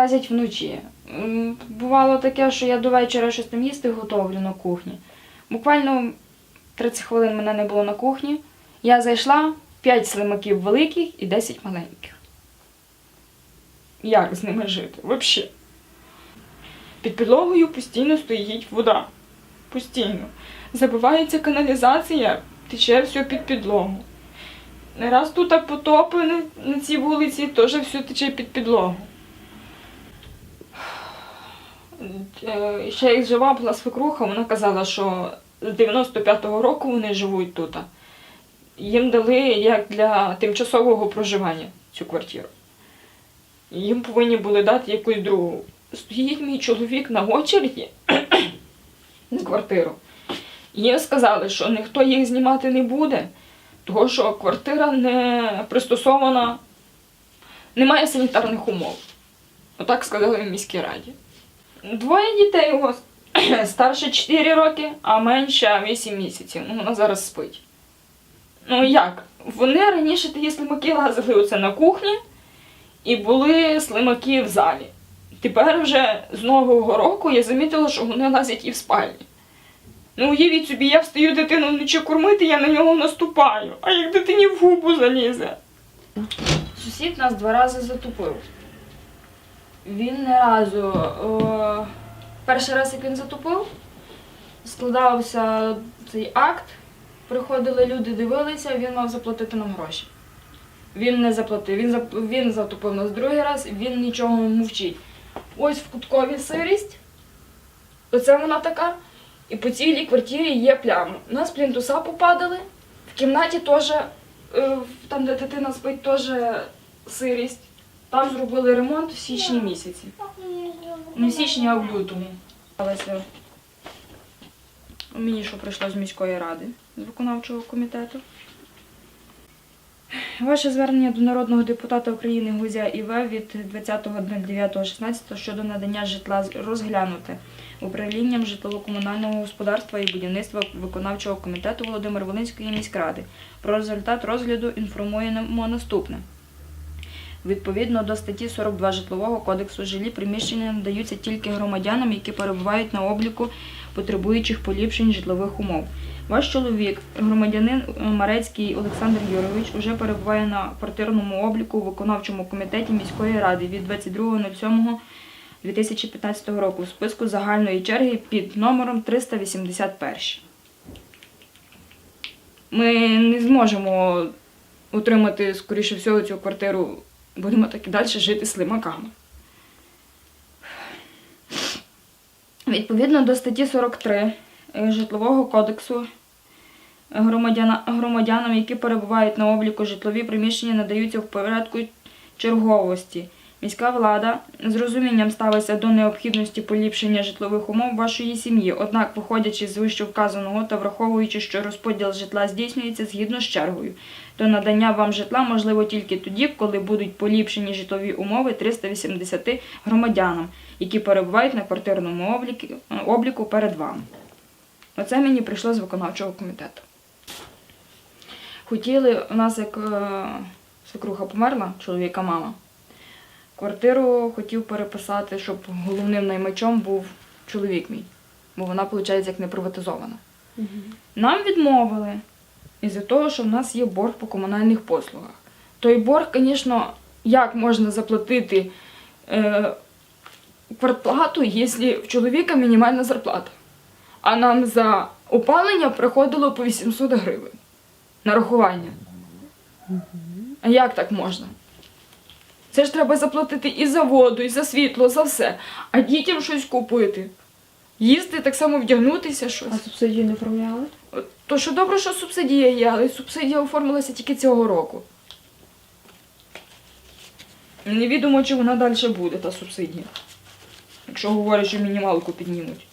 лазять вночі. Бувало таке, що я до вечора щось там їсти готовлю на кухні. Буквально 30 хвилин мене не було на кухні. Я зайшла 5 слимаків великих і 10 маленьких. Як з ними жити? Взагалі. Під підлогою постійно стоїть вода. Постійно. Забивається каналізація, тече все під підлогу. Не раз тут потопи на цій вулиці, теж все тече під підлогу. Е, Ще як жива була свекруха, вона казала, що з 95-го року вони живуть тут. Їм дали як для тимчасового проживання цю квартиру. Їм повинні були дати якусь другу. Стоїть мій чоловік на очереді на квартиру. Їм сказали, що ніхто їх знімати не буде, тому що квартира не пристосована, немає санітарних умов. Отак сказали в міській раді. Двоє дітей у вас старше 4 роки, а менша 8 місяців. Ну, вона зараз спить. Ну як? Вони раніше такі слимаки лазили оце на кухні і були слимаки в залі. Тепер вже з нового року я замітила, що вони лазять і в спальні. Ну, уявіть собі, я встаю дитину вночі кормити, я на нього наступаю, а як дитині в губу залізе. Сусід нас два рази затупив. Він не разу. О, перший раз, як він затупив, складався цей акт, приходили люди, дивилися, він мав заплатити нам гроші. Він не заплатив, він, він затупив нас другий раз, він нічого мовчить. Ось в куткові сирість. Оце вона така. І по цілій квартирі є плями. У нас плінтуса попадали, в кімнаті теж, е, там, де дитина спить, теж сирість. Там зробили ремонт в січні місяці. Не в січні, а в лютому. Мені що прийшло з міської ради, з виконавчого комітету. Ваше звернення до народного депутата України Гузя ІВ від 20.09.16 щодо надання житла розглянуте управлінням житлово-комунального господарства і будівництва виконавчого комітету Володимир Волинської міськради. Про результат розгляду інформуємо наступне. Відповідно до статті 42 Житлового кодексу жилі приміщення надаються тільки громадянам, які перебувають на обліку потребуючих поліпшень житлових умов. Ваш чоловік, громадянин е, Марецький Олександр Юрович, уже перебуває на квартирному обліку у виконавчому комітеті міської ради від 22.07.2015 року в списку загальної черги під номером 381. Ми не зможемо утримати, скоріше всього, цю квартиру. Будемо так і далі жити слимаками. Відповідно до статті 43 е, Житлового кодексу громадянам, які перебувають на обліку житлові приміщення, надаються в порядку черговості. Міська влада з розумінням ставиться до необхідності поліпшення житлових умов вашої сім'ї. Однак, виходячи з вищевказаного та враховуючи, що розподіл житла здійснюється згідно з чергою, то надання вам житла можливо тільки тоді, коли будуть поліпшені житлові умови 380 громадянам, які перебувають на квартирному обліку, перед вами. Оце мені прийшло з виконавчого комітету. Хотіли, у нас як е, свекруха померла, чоловіка мама. Квартиру хотів переписати, щоб головним наймачом був чоловік мій, бо вона, виходить, як не приватизована. Нам відмовили із-за того, що в нас є борг по комунальних послугах. Той борг, звісно, як можна заплатити е, квартплату, якщо в чоловіка мінімальна зарплата. А нам за опалення приходило по 800 гривень нарахування. А як так можна? Це ж треба заплатити і за воду, і за світло, за все. А дітям щось купити. Їсти, так само вдягнутися щось. А субсидію не оформляли? То що добре, що субсидія є, але субсидія оформилася тільки цього року. Невідомо, чи вона далі буде, та субсидія. Якщо говорять, що мінімалку піднімуть.